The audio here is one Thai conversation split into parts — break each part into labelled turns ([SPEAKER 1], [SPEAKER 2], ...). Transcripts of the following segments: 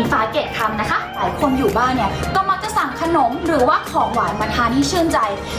[SPEAKER 1] งฟ้าเกตคำนะคะ หลายคนอยู่บ้านเนี่ยก็มักจะสั่งขนมหรือว่าของหวานมาทานที่ชื่นใจ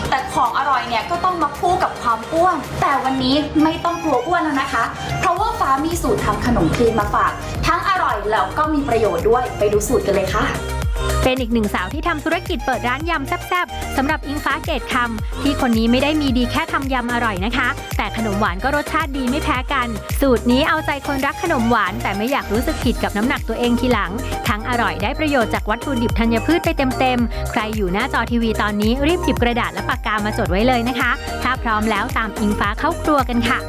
[SPEAKER 1] แต่ของอร่อยเนี่ยก็ต้องมาคู่กับความอ้วน แต่วันนี้ไม่ต้องกลัวอ้วนแล้วนะคะ เพราะว่าฟ้ามีสูตรทำขนมครีมมาฝาก ทั้งอร่อยแล้วก็มีประโยชน์ด้วยไปดูสูตรกันเลยค่ะ
[SPEAKER 2] เป็นอีกหนึ่งสาวที่ทำธุรกิจเปิดร้านยำแซ่บๆสำหรับอิงฟ้าเกตคำที่คนนี้ไม่ได้มีดีแค่ทำยำอร่อยนะคะ แต่ขนมหวานก็รสชาติดีไม่แพ้กัน สูตรนี้เอาใจคนรักขนมหวาน แต่ไม่อยากรู้สึกผิดกับน้ำหนักตัวเองทีหลัง ทั้งอร่อยได้ประโยชน์จากวัตถุดิบธัญพืชไปเต็มๆ ใครอยู่หน้าจอทีวีตอนนี้รีบหยิบกระดาษและปากกามาจดไว้เลยนะคะ ถ้าพร้อมแล้วตามอิงฟ้าเข้าครัวกันค่ะ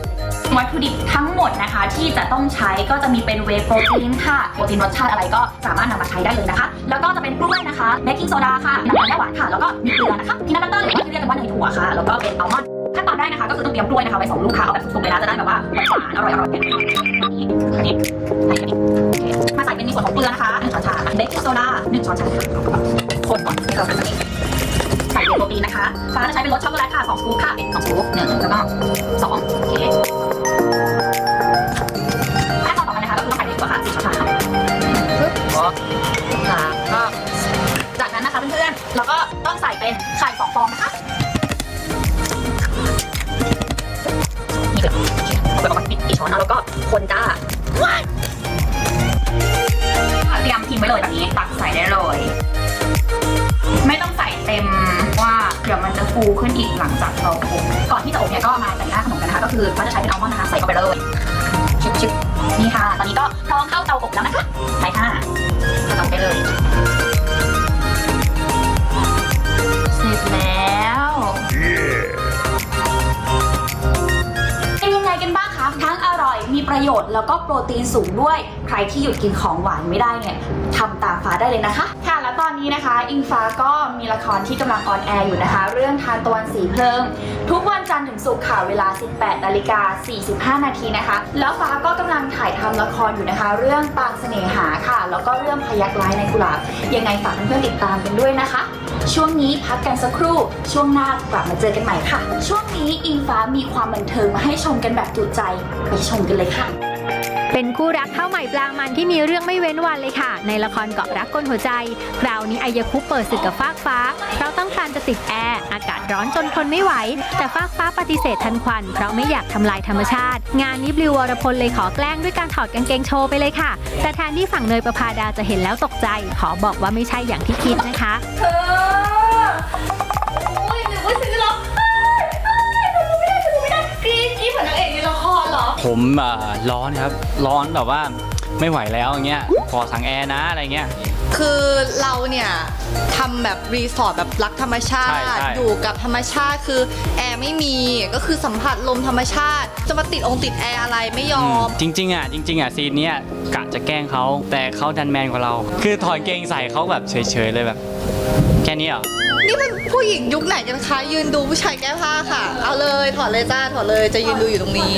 [SPEAKER 1] วัตถุดิบทั้งหมดนะคะที่จะต้องใช้ก็จะมีเป็นเวย์โปรตีนค่ะโปรตีนรสชาติอะไรก็สามารถนำมาใช้ได้เลยนะคะ แล้วก็จะเป็นกล้วยนะคะเบกกิ้งโซดาค่ะน้ำตาลแย่หวานค่ะ แล้วก็มีเกลือนะคะพีนัทบัตเตอร์หรือว่าที่เรียกกันว่าเนยถั่วค่ะ แล้วก็เป็นอัลมอนด์ขั้นตอนแรกนะคะ ก็คือต้องเตรียมกล้วยนะคะไว้สองลูกค่ะเอาแบบสุกๆเลยนะจะได้แบบว่าหวานอร่อยๆแบบนี้อันนี้อันนี้มาใส่เป็นในส่วนของเกลือนะคะหนึ่งช้อนชาเบกกิ้งโซดาหนึ่งช้อนชาคนก่อนให้เราใส่แบบนี้ใส่โปรตีนนะคะฟ้าจะใช้เป็นรสช็อกโกแลตค่ะสองสกู๊ปค่ะเป็นสองสกู๊ปหนึ่งแล้วก็สองโอเค คนจ้าเตรียมทิ้งไว้เลยแบบนี้ตักใส่ได้เลย ไม่ต้องใส่เต็มว่าเดี๋ยวมันจะฟูขึ้นอีกหลังจากเราอบก่อนที่จะอบเนี่ยก็มาแต่งหน้าขนมกันนะคะก็คือเขาจะใช้เป็นอัลมอนด์นะคะใส่เข้าไปเลยชิบชิบนี่ค่ะ ตอนนี้ก็พร้อมเข้าเตาอบแล้วนะคะไปค่ะ ประโยชน์แล้วก็โปรตีนสูงด้วย ใครที่หยุดกินของหวานไม่ได้เนี่ยทำตามฟ้าได้เลยนะคะ ค่ะ แล้วตอนนี้นะคะ อิงฟ้าก็มีละครที่กำลังออนแอร์อยู่นะคะ เรื่องทานตะวันสีเพลิง ทุกวัน จันทร์ถึงศุกร์ค่ะเวลา 18 นาฬิกา 45 นาทีนะคะ แล้วฟ้าก็กำลังถ่ายทำละครอยู่นะคะ เรื่องปางเสน่หาค่ะ แล้วก็เรื่องพยักร้ายในกุหลาบ ยังไงฝากเพื่อนๆติดตามกันด้วยนะคะ ช่วงนี้พักกันสักครู่ ช่วงหน้ากลับมาเจอกันใหม่ค่ะ ช่วงนี้อิงฟ้ามีความบันเทิงมาให้ชมกันแบบจุใจไปชมกันเลยค่ะ
[SPEAKER 2] เป็นคู่รักข้าวใหม่ปลามันที่มีเรื่องไม่เว้นวันเลยค่ะ ในละครเกาะรักก้นหัวใจ คราวนี้อายคุปเปิดศึกกับฟากฟ้า เราต้องการจะติดแอร์ อากาศร้อนจนทนไม่ไหว แต่ฟากฟ้าปฏิเสธทันควัน เพราะไม่อยากทำลายธรรมชาติ งานนี้บลิววรพลเลยขอแกล้งด้วยการถอดกางเกงโชว์ไปเลยค่ะ แต่แทนที่ฝั่งเนยประภาดาจะเห็นแล้วตกใจ ขอบอกว่าไม่ใช่อย่างที่คิดนะคะ
[SPEAKER 1] เธอโอ้ยหนูว่าซื้อหรอเธอดูไม่ได้เธอดูไม่ได้กรี๊ดกรี๊ดเหมือนนางเอก
[SPEAKER 3] ผมเอ่อร้อนครับ ร้อนแบบว่าไม่ไหวแล้วอย่างเงี้ยขอสั่งแอร์นะอะไรเงี้ย
[SPEAKER 4] คือเราเนี่ยทำแบบรีสอร์ทแบบรักธรรมชาติ
[SPEAKER 3] ใช่ใช่
[SPEAKER 4] อยู่กับธรรมชาติคือแอร์ไม่มีก็คือสัมผัสลมธรรมชาติ จะมาติดองค์ติดแอร์อะไรไม่ยอม
[SPEAKER 3] จริงๆอะจริงๆอะซีนเนี้ยกะจะแกล้งเขาแต่เขาดันแมนกว่าเรา คือถอดเกงใส่เขาแบบเฉยๆเลยแบบ แค่นี้เหรอ
[SPEAKER 4] นี่มันผู้หญิงยุคไหนกันคะยืนดูผู้ชายแก้ผ้าค่ะ เอาเลยถอดเลยจ้าถอดเลยจะยืนดูอยู่ตรงนี้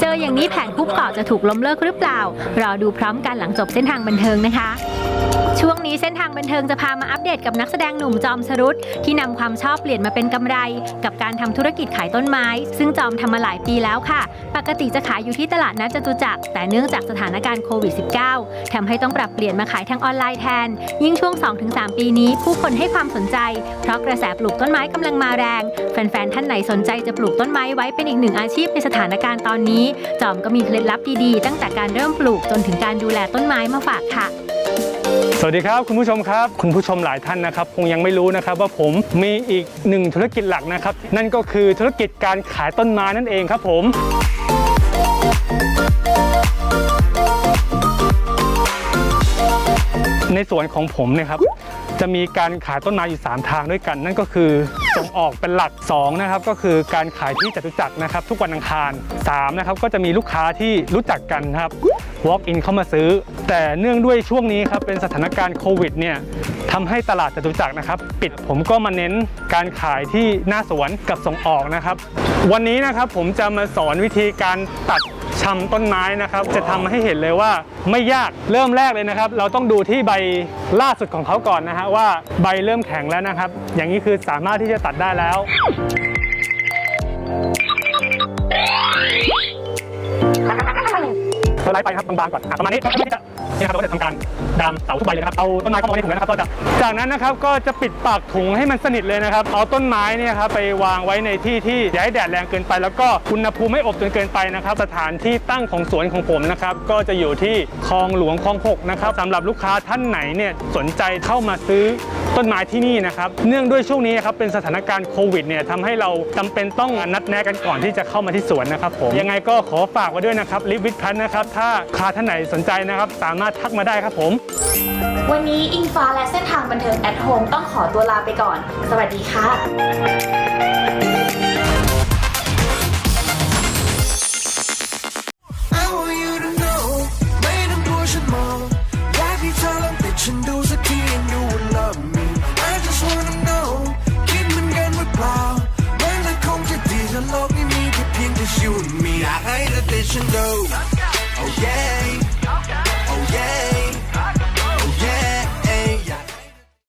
[SPEAKER 2] เจออย่างนี้แผนคุกเกาะจะถูกล้มเลิกหรือเปล่า รอดูพร้อมกันหลังจบเส้นทางบันเทิงนะคะ ช่วง นี้เส้นทางบันเทิงจะพามาอัปเดตกับนักแสดงหนุ่มจอมสรุตที่นำความชอบเปลี่ยนมาเป็นกำไร กับการทำธุรกิจขายต้นไม้ ซึ่งจอมทำมาหลายปีแล้วค่ะ ปกติจะขายอยู่ที่ตลาดนัดจตุจักรแต่เนื่องจากสถานการณ์โควิด -19 ทำให้ต้องปรับเปลี่ยนมาขายทางออนไลน์แทน ยิ่งช่วง 2-3 ปีนี้ ผู้คนให้ความสนใจ เพราะกระแสปลูกต้นไม้กำลังมาแรง แฟนๆท่านไหนสนใจจะปลูกต้นไม้ไว้เป็นอีกหนึ่งอาชีพในสถานการณ์ตอนนี้ จอมก็มีเคล็ดลับดีๆ ตั้งแต่การเริ่มปลูกจนถึงการดูแลต้นไม้มาฝากค่ะ
[SPEAKER 5] สวัสดีครับคุณผู้ชมครับ คุณผู้ชมหลายท่านนะครับคงยังไม่รู้นะครับว่าผมมีอีกหนึ่งธุรกิจหลักนะครับ นั่นก็คือธุรกิจการขายต้นไม้นั่นเองครับผมในส่วนของผมเนะครับ จะมีการขายต้นไม้อยู่ 3 ทางด้วยกัน นั่นก็คือส่งออกเป็นหลัก2นะครับก็คือการขายที่จตุจักรนะครับ ทุกวันอังคาร3นะครับก็จะมีลูกค้าที่รู้จักกันนะครับ walk in เข้ามาซื้อ แต่เนื่องด้วยช่วงนี้ครับเป็นสถานการณ์โควิดเนี่ยทำให้ตลาดจตุจักรนะครับ ปิดผมก็มาเน้นการขายที่หน้าสวนกับส่งออกนะครับ วันนี้นะครับผมจะมาสอนวิธีการตัดชำต้นไม้นะครับ จะทำให้เห็นเลยว่าไม่ยากเริ่มแรกเลยนะครับ เราต้องดูที่ใบล่าสุดของเขาก่อนนะฮะว่าใบเริ่มแข็งแล้วนะครับ อย่างนี้คือสามารถที่จะตัดได้แล้ว ไล่ไปครับบางๆก่อนอะประมาณนี้ก็จะนี่ครับเราก็จะทำการดามเสาทุกใบเลยนะครับเอาต้นไม้เข้ามาในถุงนะครับก็จะจากนั้นนะครับก็จะปิดปากถุงให้มันสนิทเลยนะครับ เอาต้นไม้เนี่ยครับไปวางไว้ในที่ที่อย่าให้แดดแรงเกินไป แล้วก็อุณหภูมิไม่อบจนเกินไปนะครับ สถานที่ตั้งของสวนของผมนะครับ ก็จะอยู่ที่คลองหลวงคลองหกนะครับสำหรับลูกค้าท่านไหนเนี่ยสนใจเข้ามาซื้อ ต้นไม้ที่นี่นะครับ เนื่องด้วยช่วงนี้ครับเป็นสถานการณ์โควิดเนี่ยทำให้เราจำเป็นต้องนัดแนะกันก่อนที่จะเข้ามาที่สวนนะครับผมยังไงก็ขอฝากไว้ด้วยนะครับลิฟวิทพันนะครับ ถ้าคาท่านไหนสนใจนะครับ สามารถทักมาได้ครับผม
[SPEAKER 6] วันนี้อิงฟ้าและเส้นทางบันเทิงแอดโฮมต้องขอตัวลาไปก่อน สวัสดีค่ะ
[SPEAKER 7] ดฉันดู oh yeah